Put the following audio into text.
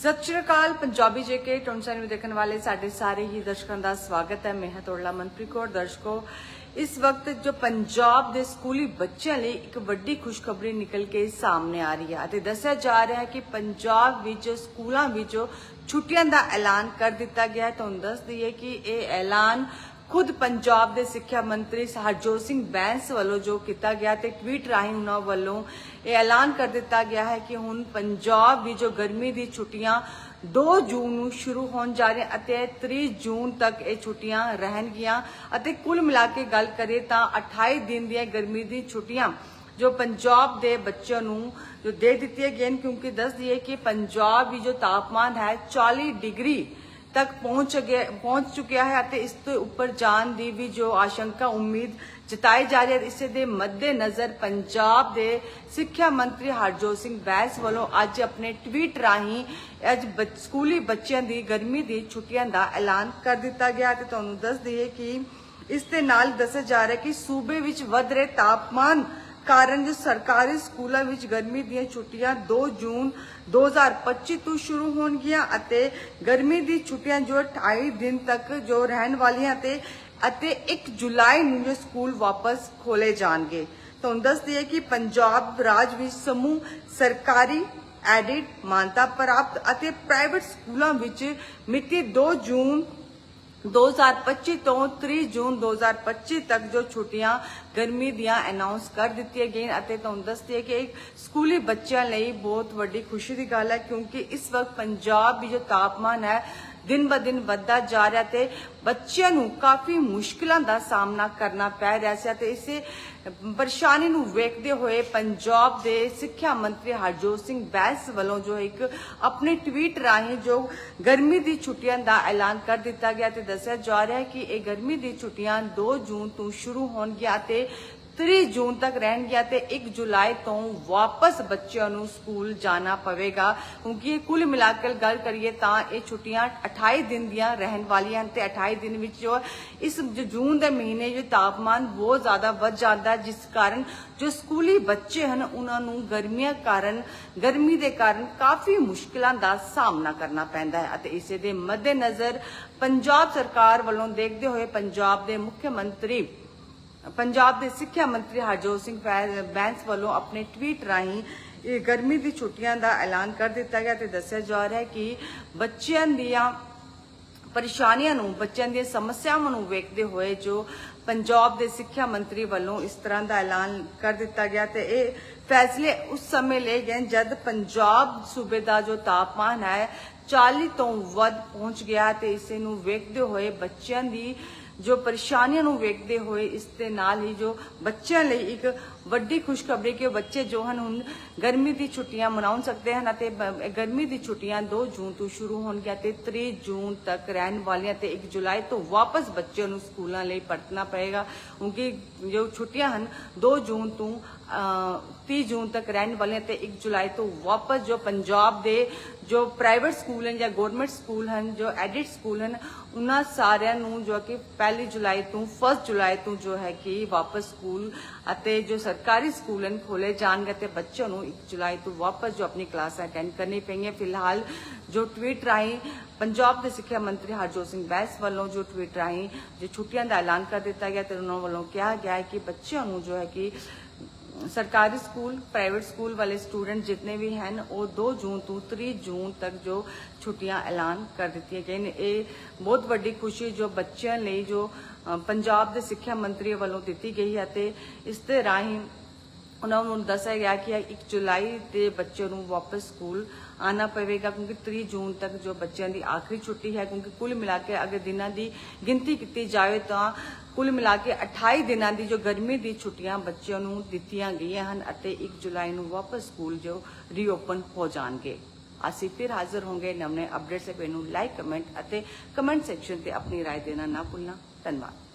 ਸਤਿ ਸ਼੍ਰੀ ਅਕਾਲ, ਪੰਜਾਬੀ ਜੇਕੇ ਟੌਨਸਨ ਨੂੰ ਦੇਖਣ ਵਾਲੇ ਸਾਡੇ ਸਾਰੇ ਹੀ ਦਰਸ਼ਕਾਂ ਦਾ ਸਵਾਗਤ ਹੈ। ਮੈਂ ਹਾਂ ਤੋੜਲਾ ਮਨਪ੍ਰੀਤ ਕੌਰ, ਦਰਸ਼ਕੋ। ਇਸ ਵਕਤ ਜੋ ਪੰਜਾਬ ਦੇ ਸਕੂਲੀ ਬੱਚਿਆਂ ਲਈ ਇੱਕ ਵੱਡੀ ਖੁਸ਼ਖਬਰੀ ਨਿਕਲ ਕੇ ਸਾਹਮਣੇ ਆ ਰਹੀ ਹੈ ਅਤੇ ਦੱਸਿਆ ਜਾ ਰਿਹਾ ਹੈ ਕਿ ਪੰਜਾਬ ਵਿੱਚ ਸਕੂਲਾਂ ਵਿੱਚ ਛੁੱਟੀਆਂ ਦਾ ਐਲਾਨ ਕਰ ਦਿੱਤਾ ਗਿਆ ਹੈ। ਤੁਹਾਨੂੰ ਦੱਸ ਦਈਏ ਕਿ ਇਹ ਐਲਾਨ ਖੁਦ ਪੰਜਾਬ ਦੇ ਸਿੱਖਿਆ ਮੰਤਰੀ ਹਰਜੋਤ ਸਿੰਘ ਬੈਂਸ ਵੱਲੋਂ ਜੋ ਕੀਤਾ ਗਿਆ ਤੇ ਟਵੀਟ ਰਾਹੀਂ ਉਹਨਾਂ ਵੱਲੋਂ ਇਹ ਐਲਾਨ ਕਰ ਦਿੱਤਾ ਗਿਆ ਹੈ ਕਿ ਹੁਣ ਪੰਜਾਬ ਵਿੱਚ ਜੋ ਗਰਮੀ ਦੀ ਛੁੱਟੀਆਂ 2 ਜੂਨ ਨੂੰ ਸ਼ੁਰੂ ਹੋਣ ਜਾ ਰਹੀਆਂ ਅਤੇ 30 ਜੂਨ ਤੱਕ ਇਹ ਛੁੱਟੀਆਂ ਰਹਿਣਗੀਆਂ ਅਤੇ ਕੁੱਲ ਮਿਲਾ ਕੇ ਗੱਲ ਕਰੀਏ ਤਾਂ 28 ਦਿਨ ਦੀਆਂ ਗਰਮੀ ਦੀ ਛੁੱਟੀਆਂ ਜੋ ਪੰਜਾਬ ਦੇ ਬੱਚਿਆਂ ਨੂੰ ਜੋ ਦੇ ਦਿੱਤੀਆਂ ਗਈਆਂ ਨੇ, ਕਿਉਂਕਿ ਦੱਸ ਦਈਏ ਕਿ ਪੰਜਾਬ ਵਿੱਚ ਜੋ ਤਾਪਮਾਨ ਹੈ 40 ਡਿਗਰੀ ਤੱਕ ਪਹੁੰਚ ਗਿਆ ਪਹੁੰਚ ਚੁੱਕਿਆ ਹੈ ਅਤੇ ਇਸ ਤੋਂ ਉੱਪਰ ਜਾਣ ਦੀ ਵੀ ਜੋ ਆਸ਼ੰਕਾ, ਉਮੀਦ ਜਤਾਈ ਜਾ ਰਹੀ ਹੈ, ਇਸੇ ਦੇ ਮੱਦੇ ਨਜ਼ਰ ਪੰਜਾਬ ਦੇ ਸਿੱਖਿਆ ਮੰਤਰੀ ਹਰਜੋਤ ਸਿੰਘ ਬੈਂਸ ਵੱਲੋਂ ਅੱਜ ਆਪਣੇ ਟਵੀਟ ਰਾਹੀਂ ਅੱਜ ਸਕੂਲੀ ਬੱਚਿਆਂ ਦੀ ਗਰਮੀ ਦੀ ਛੁੱਟੀਆਂ ਦਾ ਐਲਾਨ ਕਰ ਦਿੱਤਾ ਗਿਆ ਤੇ ਤੁਹਾਨੂੰ ਦੱਸ ਦਈਏ ਕਿ ਇਸ ਦੇ ਨਾਲ ਦੱਸਿਆ ਜਾ ਰਿਹਾ ਕਿ ਸੂਬੇ ਵਿੱਚ ਵਧ ਰਹੇ ਤਾਪਮਾਨ ਕਾਰਨ ਜੋ ਸਰਕਾਰੀ ਸਕੂਲਾਂ ਵਿੱਚ ਗਰਮੀ ਦੀਆਂ ਛੁੱਟੀਆਂ 2 ਜੂਨ 2025 ਤੋਂ ਸ਼ੁਰੂ ਹੋਣਗੀਆਂ ਅਤੇ ਗਰਮੀ ਦੀ ਛੁੱਟੀਆਂ ਜੋ 28 ਦਿਨ ਤੱਕ ਜੋ ਰਹਿਣ ਵਾਲੀਆਂ ਤੇ ਅਤੇ 1 ਜੁਲਾਈ ਨੂੰ ਜੋ ਸਕੂਲ ਵਾਪਸ ਖੋਲੇ ਜਾਣਗੇ। ਤੁਹਾਨੂੰ ਦੱਸ ਦਈਏ ਕਿ ਪੰਜਾਬ ਰਾਜ ਵਿੱਚ ਸਮੂਹ ਸਰਕਾਰੀ ਐਡਿਡ ਮਾਨਤਾ ਪ੍ਰਾਪਤ ਅਤੇ ਪ੍ਰਾਈਵੇਟ ਸਕੂਲਾਂ ਵਿੱਚ ਮਿਤੀ 2 ਜੂਨ 2025 ਤੋਂ 30 ਜੂਨ 2025 ਤੱਕ ਜੋ ਛੁੱਟੀਆਂ ਗਰਮੀ ਦੀਆਂ ਅਨਾਉਂਸ ਕਰ ਦਿੱਤੀਆਂ ਗਈਆਂ ਅਤੇ ਤੁਹਾਨੂੰ ਦੱਸਦੀ ਹੈ ਕਿ ਇੱਕ ਸਕੂਲੀ ਬੱਚਿਆਂ ਲਈ ਬਹੁਤ ਵੱਡੀ ਖੁਸ਼ੀ ਦੀ ਗੱਲ ਹੈ ਕਿਉਂਕਿ ਇਸ ਵਕਤ ਪੰਜਾਬ ਦੀ ਜੋ ਤਾਪਮਾਨ ਹੈ ਦਿਨ ਬ ਦਿਨ ਵੱਧਦਾ ਜਾ ਰਿਹਾ ਤੇ ਬੱਚਿਆਂ ਨੂੰ ਕਾਫੀ ਮੁਸ਼ਕਲਾਂ ਦਾ ਸਾਹਮਣਾ ਕਰਨਾ ਪੈ ਰਿਹਾ ਸੀ ਤੇ ਇਸੇ ਪਰੇਸ਼ਾਨੀ ਨੂੰ ਵੇਖਦੇ ਹੋਏ ਪੰਜਾਬ ਦੇ ਸਿੱਖਿਆ ਮੰਤਰੀ ਹਰਜੋਤ ਸਿੰਘ ਬੈਂਸ ਵੱਲੋਂ ਜੋ ਇੱਕ ਆਪਣੇ ਟਵੀਟ ਰਾਹੀਂ ਜੋ ਗਰਮੀ ਦੀ ਛੁੱਟੀਆਂ ਦਾ ਐਲਾਨ ਕਰ ਦਿੱਤਾ ਗਿਆ ਤੇ ਦੱਸਿਆ ਜਾ ਰਿਹਾ ਹੈ ਕਿ ਇਹ ਗਰਮੀ ਦੀ ਛੁੱਟੀਆਂ 2 ਜੂਨ ਤੋਂ ਸ਼ੁਰੂ ਹੋਣਗੀਆਂ ਤੇ 30 ਜੂਨ ਤੱਕ ਰਹਿਣਗੀਆਂ ਤੇ 1 ਜੁਲਾਈ ਤੋਂ ਵਾਪਸ ਬੱਚਿਆਂ ਨੂੰ ਸਕੂਲ ਜਾਣਾ ਪਵੇਗਾ। ਕਿਉਂਕਿ ਕੁੱਲ ਮਿਲਾ ਕੇ ਗੱਲ ਕਰੀਏ ਤਾਂ ਇਹ ਛੁੱਟੀਆਂ 28 ਦਿਨ ਦੀਆਂ ਰਹਿਣ ਵਾਲੀਆਂ ਤੇ 28 ਦਿਨ ਵਿੱਚ ਜੋ ਇਸ ਜੂਨ ਦੇ ਮਹੀਨੇ ਜੋ ਤਾਪਮਾਨ ਬਹੁਤ ਜ਼ਿਆਦਾ ਵੱਧ ਜਾਂਦਾ ਹੈ, ਜਿਸ ਕਾਰਨ ਜੋ ਸਕੂਲੀ ਬੱਚੇ ਹਨ ਉਹਨਾਂ ਨੂੰ ਗਰਮੀਆਂ ਕਾਰਨ ਗਰਮੀ ਦੇ ਕਾਰਨ ਕਾਫੀ ਮੁਸ਼ਕਲਾਂ ਦਾ ਸਾਹਮਣਾ ਕਰਨਾ ਪੈਂਦਾ ਹੈ ਅਤੇ ਇਸੇ ਦੇ ਮੱਦੇਨਜ਼ਰ ਪੰਜਾਬ ਸਰਕਾਰ ਵੱਲੋਂ ਦੇਖਦੇ ਹੋਏ ਪੰਜਾਬ ਦੇ ਮੁੱਖ ਮੰਤਰੀ ਪੰਜਾਬ ਦੇ ਸਿੱਖਿਆ ਮੰਤਰੀ ਹਰਜੋਤ ਸਿੰਘ ਬੈਂਸ ਵੱਲੋਂ ਆਪਣੇ ਟਵੀਟ ਰਾਹੀਂ, ਇਹ ਗਰਮੀ ਦੀ ਛੁੱਟੀਆਂ ਦਾ ਐਲਾਨ ਕਰ ਦਿੱਤਾ ਗਿਆ ਤੇ ਦੱਸਿਆ ਜਾ ਰਿਹਾ ਹੈ ਕਿ ਬੱਚਿਆਂ ਦੀਆਂ ਪਰੇਸ਼ਾਨੀਆਂ ਨੂੰ, ਬੱਚਿਆਂ ਦੀਆਂ ਸਮੱਸਿਆਵਾਂ ਨੂੰ ਵੇਖਦੇ ਹੋਏ ਜੋ ਪੰਜਾਬ ਦੇ ਸਿੱਖਿਆ ਮੰਤਰੀ ਵੱਲੋਂ ਇਸ ਤਰ੍ਹਾਂ ਦਾ ਐਲਾਨ ਕਰ ਦਿੱਤਾ ਗਿਆ ਤੇ ਇਹ ਫੈਸਲੇ ਉਸ ਸਮੇਂ ਲਏ ਗਏ ਜਦ ਪੰਜਾਬ ਸੂਬੇ ਦਾ ਜੋ ਤਾਪਮਾਨ ਹੈ 40 ਤੋਂ ਵੱਧ ਪਹੁੰਚ ਗਿਆ ਤੇ ਇਸੇ ਨੂੰ ਵੇਖਦੇ ਹੋਏ ਬੱਚਿਆਂ ਦੀ ਜੋ ਪਰੇਸ਼ਾਨੀਆਂ ਨੂੰ ਵੇਖਦੇ ਹੋਏ ਇਸ ਦੇ ਨਾਲ ਹੀ ਜੋ ਬੱਚਿਆਂ ਲਈ ਇੱਕ ਵੱਡੀ ਖੁਸ਼ਖਬਰੀ ਕਿ ਬੱਚੇ ਜੋ ਹਨ ਹੁਣ ਗਰਮੀ ਦੀ ਛੁੱਟੀਆਂ ਮਨਾਉਣ ਸਕਦੇ ਹਨ ਅਤੇ ਗਰਮੀ ਦੀ ਛੁੱਟੀਆਂ 2 ਜੂਨ ਤੋਂ ਸ਼ੁਰੂ ਹੋਣਗੀਆਂ ਤੇ 30 ਜੂਨ ਤੱਕ ਰਹਿਣ ਵਾਲੀਆਂ ਤੇ 1 ਜੁਲਾਈ ਤੋਂ ਵਾਪਸ ਬੱਚਿਆਂ ਨੂੰ ਸਕੂਲਾਂ ਲਈ ਪਰਤਣਾ ਪਏਗਾ ਕਿਉਂਕਿ ਜੋ ਛੁੱਟੀਆਂ ਹਨ 2 ਜੂਨ ਤੋਂ 30 ਜੂਨ ਤੱਕ ਰਹਿਣ ਵਾਲੀਆਂ ਤੇ 1 ਜੁਲਾਈ ਤੋਂ ਵਾਪਸ ਜੋ ਪੰਜਾਬ ਦੇ ਜੋ ਪ੍ਰਾਈਵੇਟ ਸਕੂਲ ਹਨ ਜਾਂ ਗਵਰਨਮੈਂਟ ਸਕੂਲ ਹਨ, ਜੋ ਐਡਿਟ ਸਕੂਲ ਹਨ, ਉਹਨਾਂ ਸਾਰਿਆਂ ਨੂੰ ਜੋ ਕਿ ਪਹਿਲੀ ਜੁਲਾਈ ਤੋਂ 1 ਜੁਲਾਈ ਤੋਂ ਜੋ ਹੈ ਕਿ ਵਾਪਸ ਸਕੂਲ ਅਤੇ ਜੋ ਸਰਕਾਰੀ ਸਕੂਲ ਹਨ ਖੋਲੇ ਜਾਣਗੇ ਤੇ ਬੱਚਿਆਂ ਨੂੰ 1 ਜੁਲਾਈ ਤੋਂ ਵਾਪਸ ਜੋ ਆਪਣੀ ਕਲਾਸਾਂ ਅਟੈਂਡ ਕਰਨੀ ਪਈਆਂ ਫਿਲਹਾਲ ਜੋ ਟਵੀਟ ਰਾਹੀਂ ਪੰਜਾਬ ਦੇ ਸਿੱਖਿਆ ਮੰਤਰੀ ਹਰਜੋਤ ਸਿੰਘ ਬੈਂਸ ਵੱਲੋਂ ਜੋ ਟਵੀਟ ਰਾਹੀਂ ਜੋ ਛੁੱਟੀਆਂ ਦਾ ਐਲਾਨ ਕਰ ਦਿੱਤਾ ਗਿਆ ਤੇ ਉਹਨਾਂ ਵੱਲੋਂ ਕਿਹਾ ਗਿਆ ਹੈ ਕਿ ਬੱਚਿਆਂ ਨੂੰ ਜੋ ਹੈ ਕਿ ਸਰਕਾਰੀ ਸਕੂਲ ਪ੍ਰਾਈਵੇਟ ਸਕੂਲ ਵਾਲੇ ਸਟੂਡੈਂਟ ਜਿਤਨੇ ਵੀ ਹਨ, ਉਹ 2 ਜੂਨ ਤੋਂ 30 ਜੂਨ ਤੱਕ ਜੋ ਛੁੱਟੀਆਂ ਐਲਾਨ ਕਰ ਦਿੱਤੀਆਂ ਗਈਆਂ ਨੇ। ਇਹ ਬਹੁਤ ਵੱਡੀ ਖੁਸ਼ੀ ਜੋ ਬੱਚਿਆਂ ਲਈ ਜੋ ਪੰਜਾਬ ਦੇ ਸਿੱਖਿਆ ਮੰਤਰੀ ਵੱਲੋਂ ਦਿੱਤੀ ਗਈ ਹੈ ਤੇ ਇਸ ਦੇ ਰਾਹੀਂ ਉਹਨਾਂ ਨੂੰ ਦੱਸਿਆ ਗਿਆ ਕਿ 1 ਜੁਲਾਈ ਦੇ ਬੱਚਿਆਂ ਨੂੰ ਵਾਪਸ ਸਕੂਲ ਆਣਾ ਪਵੇਗਾ ਕਿਉਂਕਿ 30 ਜੂਨ ਤੱਕ ਜੋ ਬੱਚਿਆਂ ਦੀ ਆਖਰੀ ਛੁੱਟੀ ਹੈ ਕਿਉਂਕਿ ਕੁੱਲ ਮਿਲਾ ਕੇ ਅਗਰ ਦਿਨਾਂ ਦੀ ਗਿਣਤੀ ਕੀਤੀ ਜਾਵੇ ਤਾਂ ਕੁੱਲ ਮਿਲਾ ਕੇ 28 ਦਿਨਾਂ ਦੀ ਜੋ ਗਰਮੀ ਦੀ ਛੁੱਟੀਆਂ ਬੱਚਿਆਂ ਨੂੰ ਦਿੱਤੀਆਂ ਗਈਆਂ ਹਨ ਅਤੇ 1 ਜੁਲਾਈ ਨੂੰ ਵਾਪਸ ਸਕੂਲ ਜੋ ਰੀਓਪਨ ਹੋ ਜਾਣਗੇ ਅਸੀਂ ਫਿਰ ਹਾਜ਼ਰ ਹੋਵਾਂਗੇ ਨਵੇਂ ਅਪਡੇਟਸ ਸੇ ਨੂੰ ਲਾਈਕ ਕਮੈਂਟ ਅਤੇ ਕਮੈਂਟ ਸੈਕਸ਼ਨ ਤੇ ਆਪਣੀ رائے ਦੇਣਾ ਨਾ ਭੁੱਲਣਾ ਧੰਨਵਾਦ